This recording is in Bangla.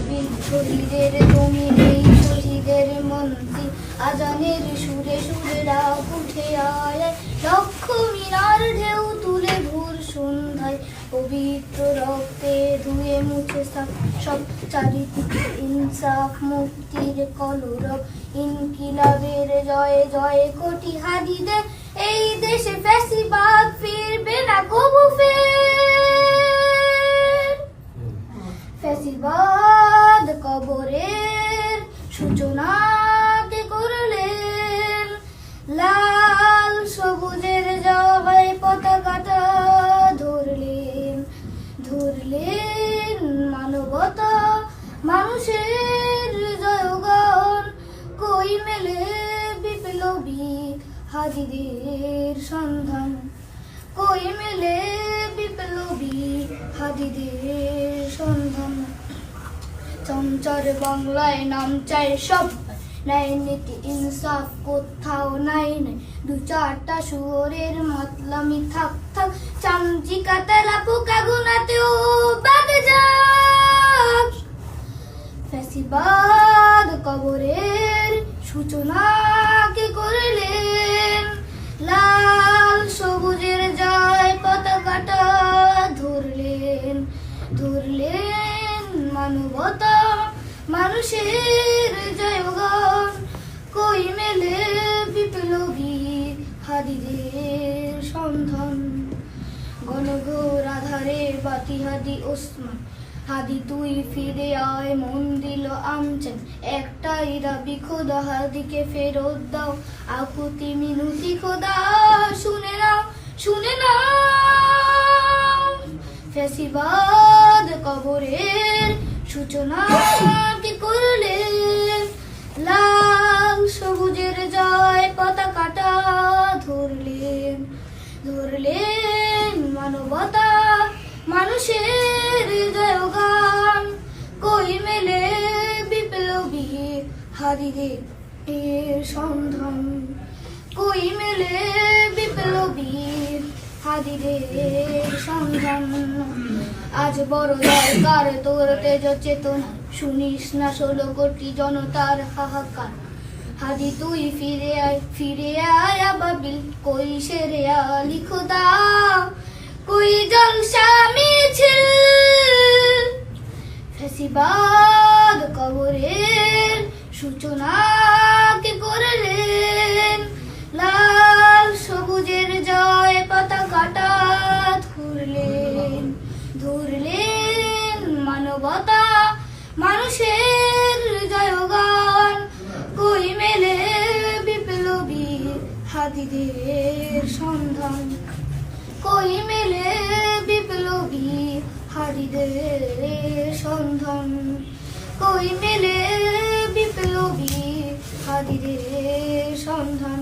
আবাবিল শহীদের তুমি নেই শহীদের মন্ত্রী। আজানের সুরে সুরে রাগ উঠে আয়। লক্ষ মিনার ঢেউ তুলে ভোর সন্ধ্যায়। পবিত্র রক্তে ধুয়ে মুছে সব চারিদিকে ইনসাফ, মুক্তির কলরব। ইনকিলাবের জয়ে জয়ে কোটি হাদিদে এই দেশে ফ্যাসিবাদ ফিরবে না কবু ফের হাজিদের সন্ধান। কই মেলে বিপ্লবী হাজিদের সন্ধান? চঞ্চর বাংলায় নাম চাই সব। ন্যায় নীতি ইনসাফ, কোথাও নাই নাই। দু চারটা মতলামি থাক থাক চামচিকা তেলা পোকা গুনাতেও বাদ যাক। কবরের সূচনা কে করলেন লাল সবুজের জয় পতাকাটা ধরলেন ধরলেন মানবতা, মানুষের জয়গান। কই মেলে বিপ্লবী হাদিদের সন্ধান। গণঘোর আধারে বাতি হাদি ওসমান, হাদি তুই ফিরে আয়, মন দিল আমচান একটাই দাবি খোদা, হাদিকে ফেরত দাও। আকুতি মিনুতি খোদা, শুনে নাও শুনে নাও। ফেসিবাদ কবরের সূচনা। হারিরে এর সন্ধান। কই মেলে বিপ্লবী হাদিদের সন্ধান? আজ বড় দরকার তোর তেজ চেতনা। শুনিস না ষোলো কোটি জনতার হাহাকার। হাদি তুই ফিরে আয় ফিরে আয় আবাবিল কই সেরে আলি খুদা কই জলসা মিছিল? ফেসিবাদ মানুষের জয়গান। কই মেলে বিপ্লবী হাদিদের সন্ধান? কই মেলে বিপ্লবী হারিদের সন্ধান? কই মেলে বিপ্লবী হারিদের সন্ধান।